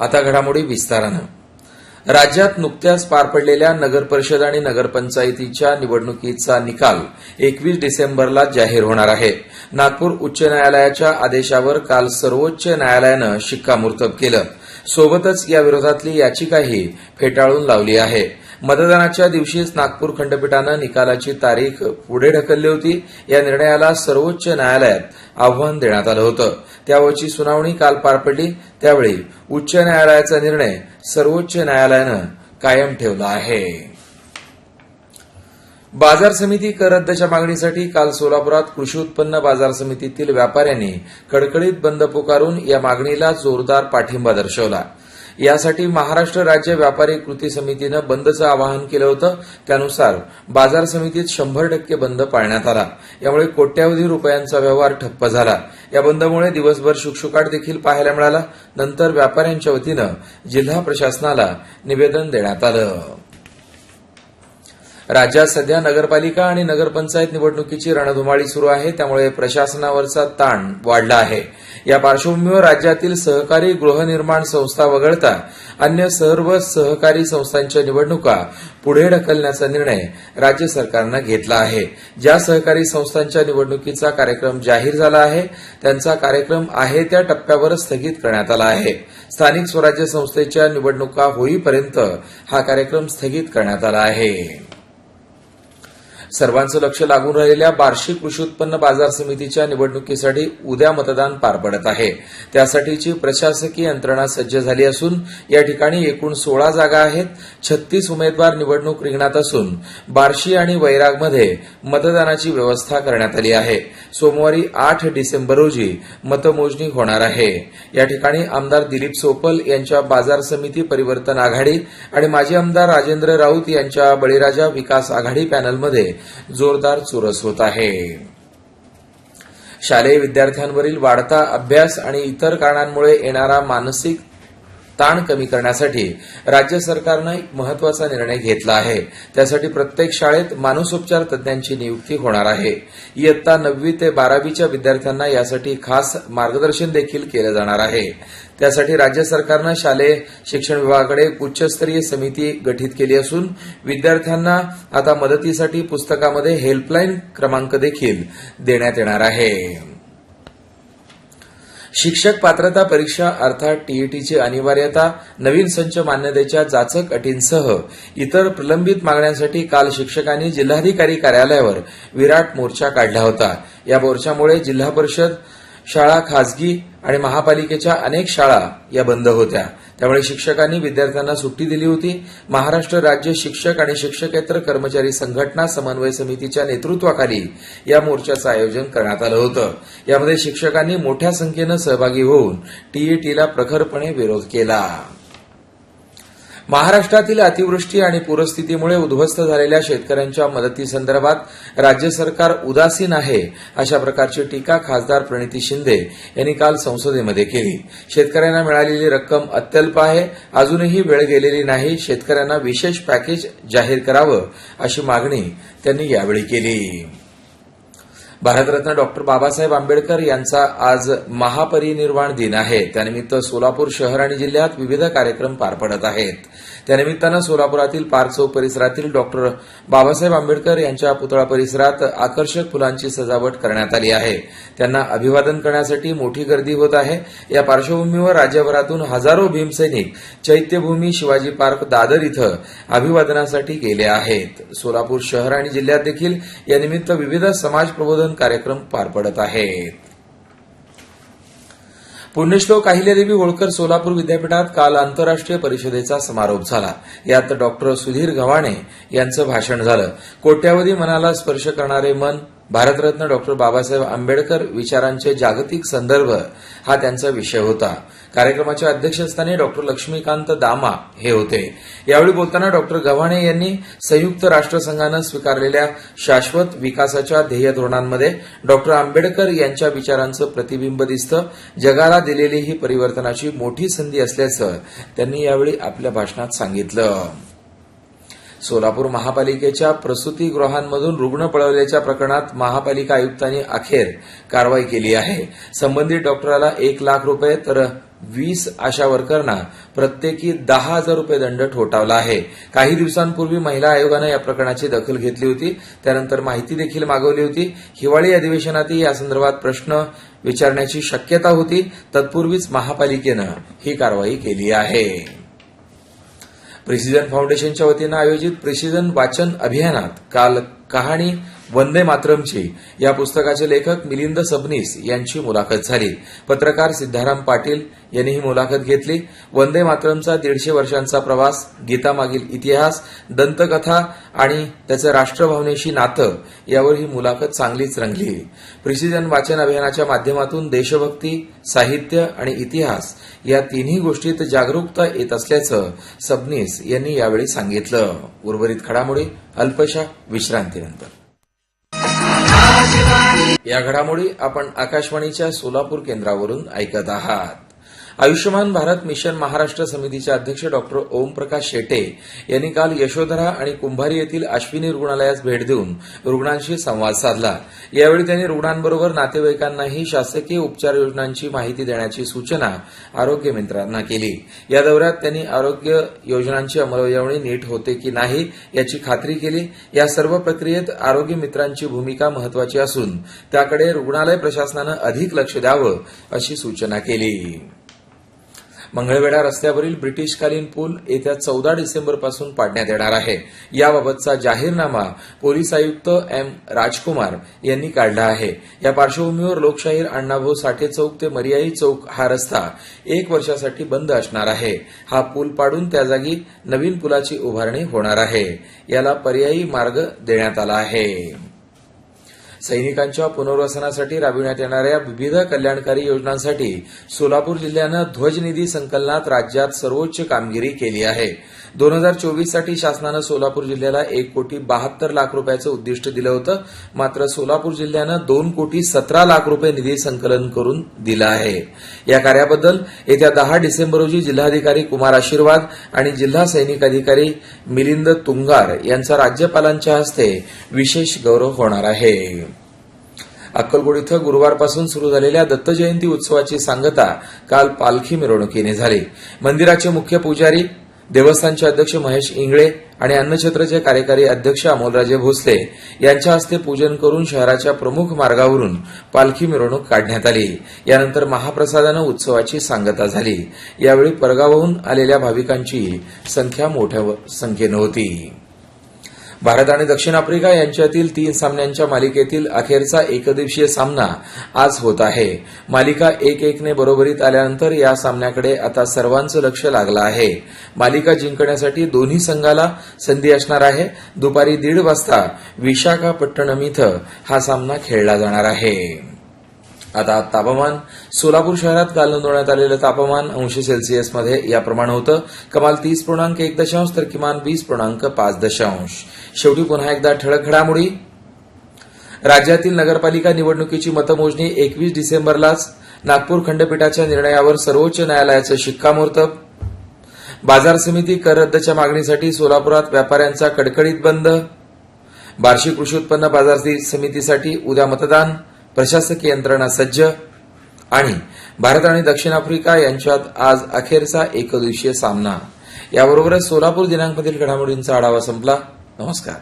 आता घडामोडी विस्तारानं. राज्यात नुकत्याच पार पडलेल्या नगर परिषद आणि नगरपंचायतीच्या निवडणुकीचा निकाल एकवीस डिसेंबरला जाहीर होणार आहे. नागपूर उच्च न्यायालयाच्या आदेशावर काल सर्वोच्च न्यायालयानं शिक्कामोर्तब केलं. सोबतच या विरोधातली याचिकाही फेटाळून लावली आहे. मतदानाच्या दिवशीच नागपूर खंडपीठानं निकालाची तारीख पुढे ढकलली होती. या निर्णयाला सर्वोच्च न्यायालयात आव्हान देण्यात आलं होतं. त्यावरची सुनावणी काल पार पडली. त्यावेळी उच्च न्यायालयाचा निर्णय सर्वोच्च न्यायालयानं कायम ठेवला आहे. बाजार समिती कर रद्दच्या मागणीसाठी काल सोलापुरात कृषी उत्पन्न बाजार समितीतील व्यापाऱ्यांनी कडकडीत बंद पुकारून या मागणीला जोरदार पाठिंबा दर्शवला. यासाठी महाराष्ट्र राज्य व्यापारी कृती समितीनं बंदचं आवाहन केलं होतं. त्यानुसार बाजार समितीत शंभर टक्के बंद पाळण्यात आला. यामुळे कोट्यावधी रुपयांचा व्यवहार ठप्प झाला. या बंदमुळे दिवसभर शुकशुकाट देखील पाहायला मिळाला. नंतर व्यापाऱ्यांच्या वतीनं जिल्हा प्रशासनाला निवेदन देण्यात आलं. राज्यात सध्या नगरपालिका आणि नगरपंचायत निवडणुकीची रणधुमाळी सुरू आहे त्यामुळे प्रशासनावरचा ताण वाढला आहे. या पार्श्वभूमीवर राज्यातील सहकारी गृहनिर्माण संस्था वगळता अन्य सर्व सहकारी संस्थांच्या निवडणुका पुढे ढकलण्याचा निर्णय राज्य सरकारनं घेतला आहे. ज्या सहकारी संस्थांच्या निवडणुकीचा कार्यक्रम जाहीर झाला आहे त्यांचा कार्यक्रम आहे त्या टप्प्यावर स्थगित करण्यात आला आहे. स्थानिक स्वराज्य संस्थेच्या निवडणुका होईपर्यंत हा कार्यक्रम स्थगित करण्यात आला आहे. सर्वांचं लक्ष लागून राहिलेल्या बार्शी कृषी उत्पन्न बाजार समितीच्या निवडणुकीसाठी उद्या मतदान पार पडत आहे. त्यासाठीची प्रशासकीय यंत्रणा सज्ज झाली असून या ठिकाणी एकूण सोळा जागा आहेत. छत्तीस उमेदवार निवडणूक रिंगणात असून बार्शी आणि वैरागमध्ये मतदानाची व्यवस्था करण्यात आली आहे. सोमवारी आठ डिसेंबर रोजी मतमोजणी होणार आहे. या ठिकाणी आमदार दिलीप सोपल यांच्या बाजार समिती परिवर्तन आघाडी आणि माजी आमदार राजेंद्र राऊत यांच्या बळीराजा विकास आघाडी पॅनलमध्ये जोरदार चुरस होत आहे. शालेय विद्यार्थ्यांवरील वाढता अभ्यास आणि इतर कारणांमुळे येणारा मानसिक ताण कमी करण्यासाठी राज्य सरकारनं एक महत्त्वाचा निर्णय घेतला आहे. त्यासाठी प्रत्येक शाळेत मानसोपचार तज्ज्ञांची नियुक्ती होणार आहे. इयत्ता नववी ते बारावीच्या विद्यार्थ्यांना यासाठी खास मार्गदर्शन देखील केलं जाणार आहे. त्यासाठी राज्य सरकारनं शालेय शिक्षण विभागाकडे एक उच्चस्तरीय समिती गठीत केली असून विद्यार्थ्यांना आता मदतीसाठी पुस्तकामध्ये हेल्पलाईन क्रमांक देखील देण्यात येणार आहे. शिक्षक पात्रता परीक्षा अर्थात टीईटीची अनिवार्यता नवीन संच मान्यतेच्या जाचक अटींसह इतर प्रलंबित मागण्यांसाठी काल शिक्षकांनी जिल्हाधिकारी कार्यालयावर विराट मोर्चा काढला होता. या मोर्चामुळे जिल्हा परिषद शाळा खासगी आणि महापालिकेच्या अनेक शाळा या बंद होत्या. त्यामुळे शिक्षकांनी विद्यार्थ्यांना सुट्टी दिली होती. महाराष्ट्र राज्य शिक्षक आणि शिक्षकेतर कर्मचारी संघटना समन्वय समितीच्या नेतृत्वाखाली या मोर्चाचं आयोजन करण्यात आलं होतं. यामध्ये शिक्षकांनी मोठ्या संख्येनं सहभागी होऊन टीईटीला प्रखरपणे विरोध केला. महाराष्ट्रातील अतिवृष्टी आणि पूरस्थितीमुळे उद्ध्वस्त झालेल्या शेतकऱ्यांच्या मदतीसंदर्भात राज्य सरकार उदासीन आहे अशा प्रकारची टीका खासदार प्रणिती शिंदे यांनी काल संसदेमध्ये केली. शेतकऱ्यांना मिळालेली रक्कम अत्यल्प आहे अजूनही वेळ गेलेली नाही शेतकऱ्यांना विशेष पॅकेज जाहीर करावं अशी मागणी त्यांनी यावेळी केली. भारतरत्न डॉक्टर बाबासाहेब आंबेडकर यांचा आज महापरिनिर्वाण दिन आहे. त्यानिमित्त सोलापूर शहर आणि जिल्ह्यात विविध कार्यक्रम पार पडत आहेत. त्यानिमित्तानं सोलापुरातील पार्क चौक परिसरातील डॉक्टर बाबासाहेब आंबेडकर यांच्या पुतळा परिसरात आकर्षक फुलांची सजावट करण्यात आली आहे. त्यांना अभिवादन करण्यासाठी मोठी गर्दी होत आहे. या पार्श्वभूमीवर राज्यभरातून हजारो भीमसैनिक चैत्यभूमी शिवाजी पार्क दादर इथं अभिवादनासाठी गेले आहेत. सोलापूर शहर आणि जिल्ह्यात देखील यानिमित्त विविध समाज प्रबोधन कार्यक्रम पार पडत आहेत. पुण्यश्लोक अहिल्यादेवी होळकर सोलापूर विद्यापीठात काल आंतरराष्ट्रीय परिषदेचा समारोप झाला. यात डॉक्टर सुधीर गव्हाणे यांचं भाषण झालं. कोट्यावधी मनाला स्पर्श करणारे मन भारतरत्न डॉक्टर बाबासाहेब आंबेडकर विचारांचे जागतिक संदर्भ हा त्यांचा विषय होता. कार्यक्रमाच्या अध्यक्षस्थानी डॉक्टर लक्ष्मीकांत दामा हे होते. यावेळी बोलताना डॉक्टर गव्हाणे यांनी संयुक्त राष्ट्रसंघानं स्वीकारलेल्या शाश्वत विकासाच्या ध्येय धोरणांमध्ये डॉक्टर आंबेडकर यांच्या विचारांचं प्रतिबिंब दिसतं. जगाला दिलेली ही परिवर्तनाची मोठी संधी असल्याचं त्यांनी यावेळी आपल्या भाषणात सांगितलं. सोलापूर महापालिकेच्या प्रसूतीगृहांमधून रुग्ण पळवल्याच्या प्रकरणात महापालिका आयुक्तांनी अखेर कारवाई केली आहे. संबंधित डॉक्टराला एक लाख रुपये तर वीस आशा वर्करना प्रत्येकी दहा हजार रुपये दंड ठोठावला आहे. काही दिवसांपूर्वी महिला आयोगानं या प्रकरणाची दखल घेतली होती. त्यानंतर माहिती देखील मागवली होती. हिवाळी अधिवेशनातही यासंदर्भात प्रश्न विचारण्याची शक्यता होती. तत्पूर्वीच महापालिकेनं ही कारवाई केली आहे. प्रिसिजन फाउंडेशनच्या वतीनं आयोजित प्रिसिजन वाचन अभियानात काल कहाणी वंदे मातरमची. या पुस्तकाचे लेखक मिलिंद सबनीस यांची मुलाखत झाली. पत्रकार सिद्धाराम पाटील यांनी ही मुलाखत घेतली. वंदे मातरमचा दीडशे वर्षांचा प्रवास गीतामागील इतिहास दंतकथा आणि त्याचं राष्ट्रभावनेशी नातं यावर ही मुलाखत चांगलीच रंगली. प्रिसिजन वाचन अभियानाच्या माध्यमातून देशभक्ती साहित्य आणि इतिहास या तिन्ही गोष्टीत जागरूकता येत असल्याचं सबनीस यांनी यावेळी सांगितलं. उर्वरित घडामोडी अल्पशा विश्रांतीनंतर. या घडामोडी आपण आकाशवाणीच्या सोलापूर केंद्रावरून ऐकत आहात. आयुष्यमान भारत मिशन महाराष्ट्र समितीचे अध्यक्ष डॉक्टर ओमप्रकाश शेटे यांनी काल यशोधरा आणि कुंभारी येथील अश्विनी रुग्णालयास भेट देऊन रुग्णांशी संवाद साधला. यावेळी त्यांनी रुग्णांबरोबर नातेवाईकांनाही शासकीय उपचार योजनांची माहिती देण्याची सूचना आरोग्य मित्रांना केली. या दौऱ्यात त्यांनी आरोग्य योजनांची अंमलबजावणी नीट होते की नाही याची खात्री केली. या सर्व प्रक्रियेत आरोग्य मित्रांची भूमिका महत्वाची असून त्याकडे रुग्णालय प्रशासनानं अधिक लक्ष द्यावं अशी सूचना केली. मंगळवेढा रस्त्यावरील ब्रिटिशकालीन पूल येत्या चौदा डिसेंबरपासून पाडण्यात येणार आहे. याबाबतचा जाहीरनामा पोलीस आयुक्त एम राजकुमार यांनी काढला आहे. या पार्श्वभूमीवर लोकशाहीर अण्णाभाऊ साठे चौक ते मर्याई चौक हा रस्ता एक वर्षासाठी बंद असणार आहे. हा पूल पाडून त्या जागी नवीन पुलाची उभारणी होणार आहे. याला पर्यायी मार्ग देण्यात आला आहे. सैनिकांच्या पुनर्वसनासाठी राबविण्यात येणाऱ्या विविध कल्याणकारी योजनांसाठी सोलापूर जिल्ह्यानं ध्वजनिधी संकलनात राज्यात सर्वोच्च कामगिरी केली आहे. दोन हजार चोवीससाठी शासनानं सोलापूर जिल्ह्याला एक कोटी बहात्तर लाख रुपयाचं उद्दिष्ट दिलं होतं. मात्र सोलापूर जिल्ह्यानं दोन कोटी सतरा लाख रुपये निधी संकलन करून दिलं आहे. या कार्याबद्दल येत्या दहा डिसेंबर रोजी जिल्हाधिकारी कुमार आशीर्वाद आणि जिल्हा सैनिक अधिकारी मिलिंद तुंगार यांचा राज्यपालांच्या हस्ते विशेष गौरव होणार आहे. अक्कलकोट इथं गुरुवारपासून सुरू झालेल्या दत्त जयंती उत्सवाची सांगता काल पालखी मिरवणुकीने झाली. मंदिराचे मुख्य पुजारी देवस्थानचे अध्यक्ष महेश इंगळे आणि अन्नछत्रचे कार्यकारी अध्यक्ष अमोलराजे भोसले यांच्या हस्ते पूजन करून शहराच्या प्रमुख मार्गावरून पालखी मिरवणूक काढण्यात आली. यानंतर महाप्रसादानं उत्सवाची सांगता झाली. यावेळी परगावाहून आलेल्या भाविकांची संख्या मोठ्या संख्येनं होती. भारत आणि दक्षिण आफ्रिका यांच्यातील तीन सामन्यांच्या मालिकेतील अखेरचा एकदिवसीय सामना आज होत आहे. मालिका एक एकने बरोबरीत आल्यानंतर या सामन्याकडे आता सर्वांचं लक्ष लागलं आहे. मालिका जिंकण्यासाठी दोन्ही संघाला संधी असणार आहे. दुपारी दीड वाजता विशाखापट्टणम इथं हा सामना खेळला जाणार आहे. आता तापमान सोलापूर शहरात काल नोंदवण्यात आलेलं तापमान अंश सेल्सिअसमध्ये याप्रमाणे होतं. कमाल तीस पूर्णांक एक दशांश तर किमान वीस पूर्णांक पाच दशांश. शेवटी पुन्हा एकदा ठळक घडामोडी. राज्यातील नगरपालिका निवडणुकीची मतमोजणी एकवीस डिसेंबरलाच. नागपूर खंडपीठाच्या निर्णयावर सर्वोच्च न्यायालयाचं शिक्कामोर्तब. बाजार समिती कर रद्दच्या मागणीसाठी सोलापुरात व्यापाऱ्यांचा कडकडीत बंद. बार्शी कृषी उत्पन्न बाजार समितीसाठी उद्या मतदान. प्रशासकीय यंत्रणा सज्ज आणि भारत आणि दक्षिण आफ्रिका यांच्यात आज अखेरचा एकदिवसीय सामना. याबरोबरच सोलापूर दिनांकमधील घडामोडींचा आढावा संपला. नमस्कार.